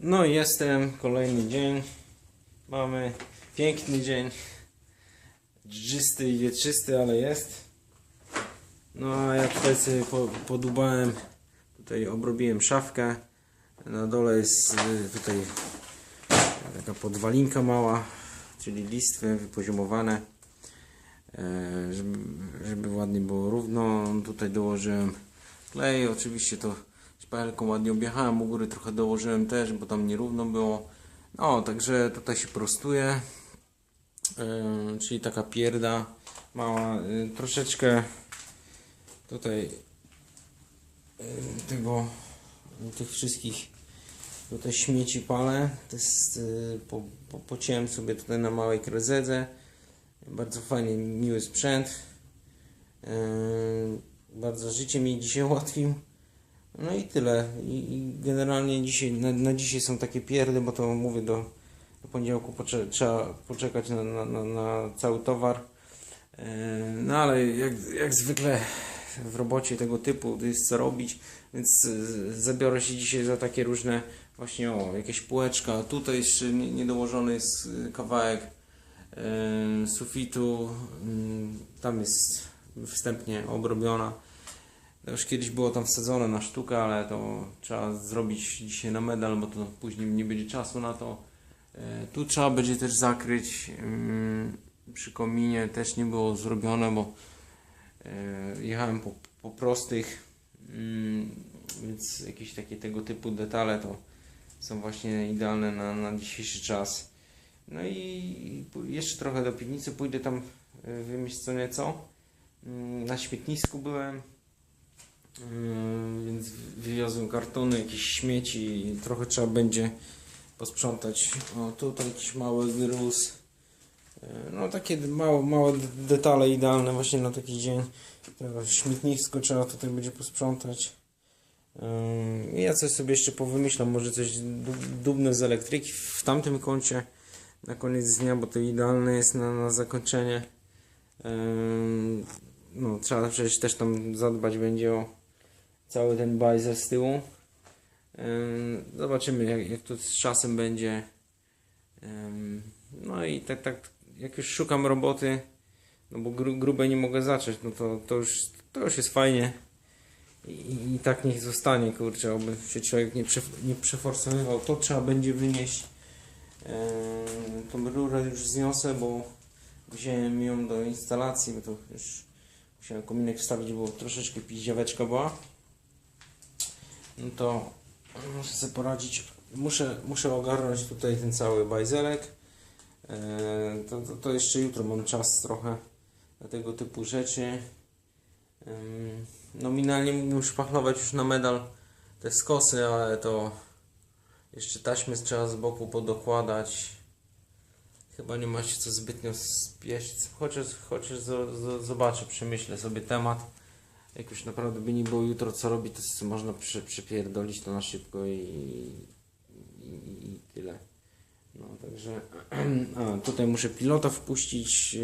No i jestem, kolejny dzień. Mamy piękny dzień. Dżdżysty i wietrzysty, ale jest. No a ja tutaj sobie po, podubałem, tutaj obrobiłem szafkę. Na dole jest y, tutaj taka podwalinka mała, czyli listwy wypoziomowane. E, żeby, żeby ładnie było równo. Tutaj dołożyłem klej, oczywiście to szpachelką ładnie objechałem, u góry trochę dołożyłem też, bo tam nierówno było. No, także tutaj się prostuje. E, czyli taka pierda mała, e, troszeczkę tutaj e, tego, tych wszystkich tutaj śmieci palę. To jest, e, po, po, pociąłem sobie tutaj na małej krezedze. Bardzo fajny, miły sprzęt. Yy, bardzo życie mi dzisiaj ułatwił. No i tyle. I, i generalnie dzisiaj, na, na dzisiaj są takie pierdy, bo to mówię do, do poniedziałku pocze, trzeba poczekać na, na, na, na cały towar. Yy, no ale jak, jak zwykle w robocie tego typu to jest co robić, więc yy, zabiorę się dzisiaj za takie różne właśnie o, jakieś półeczka. Tutaj jeszcze nie- niedołożony jest yy, kawałek e, sufitu. mm, Tam jest wstępnie obrobiona. To już kiedyś było tam wsadzone na sztukę, ale to trzeba zrobić dzisiaj na medal, bo to później nie będzie czasu na to. E, Tu trzeba będzie też zakryć. mm, Przy kominie też nie było zrobione, bo e, jechałem po, po prostych, mm, więc jakieś takie tego typu detale to są właśnie idealne na, na dzisiejszy czas. No i jeszcze trochę do piwnicy pójdę tam y, wymieść co nieco. Mm, Na śmietnisku byłem, więc wywiozłem kartony, jakieś śmieci trochę trzeba będzie posprzątać. O, tutaj jakiś mały gruz. Y, No takie małe, małe detale idealne właśnie na taki dzień. Śmietnisko trzeba tutaj będzie posprzątać. Ym, Ja coś sobie jeszcze powymyślam, może coś du- dubnę z elektryki w tamtym kącie na koniec dnia, bo to idealne jest na, na zakończenie. No, trzeba przecież też tam zadbać będzie o cały ten bajzer z tyłu. Ym, Zobaczymy jak, jak to z czasem będzie. No i tak, tak, jak już szukam roboty, no bo gru, grube nie mogę zacząć, no to, to, już, to już jest fajnie. I, I tak niech zostanie, kurczę, aby się człowiek nie, prze, nie przeforsowywał. To trzeba będzie wynieść. Eee, tą rurę już zniosę, bo wziąłem ją do instalacji, bo to już musiałem kominek wstawić, bo troszeczkę piździaweczka była. No to muszę sobie poradzić. Muszę, muszę ogarnąć tutaj ten cały bajzelek. Eee, to, to, to jeszcze jutro mam czas trochę na tego typu rzeczy. Nominalnie mógłbym szpachlować już na medal te skosy, ale to jeszcze taśmy trzeba z boku podokładać. Chyba nie ma się co zbytnio spieszyć. Chociaż, chociaż zo, zo, zobaczę, przemyślę sobie temat. Jak już naprawdę by nie było jutro co robić, to można przy, przypierdolić to na szybko i, i, i tyle. No także a, tutaj muszę pilota wpuścić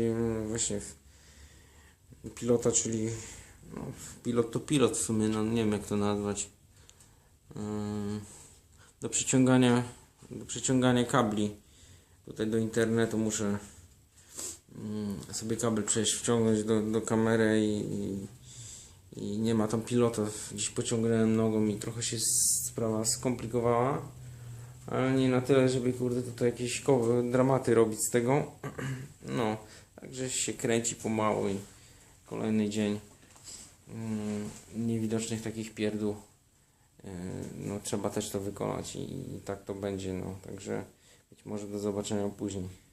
właśnie w, pilota, czyli no, pilot to pilot w sumie, no nie wiem jak to nazwać. Do przyciągania, do przyciągania kabli. Tutaj do internetu muszę sobie kabel przejść, wciągnąć do, do kamery i, i, nie ma tam pilota. Dziś pociągnąłem nogą i trochę się sprawa skomplikowała. Ale nie na tyle, żeby kurde tutaj jakieś dramaty robić z tego. No, także się kręci pomału i kolejny dzień mm, niewidocznych takich pierdół. Yy, No, trzeba też to wykonać i, i tak to będzie. No, także być może do zobaczenia później.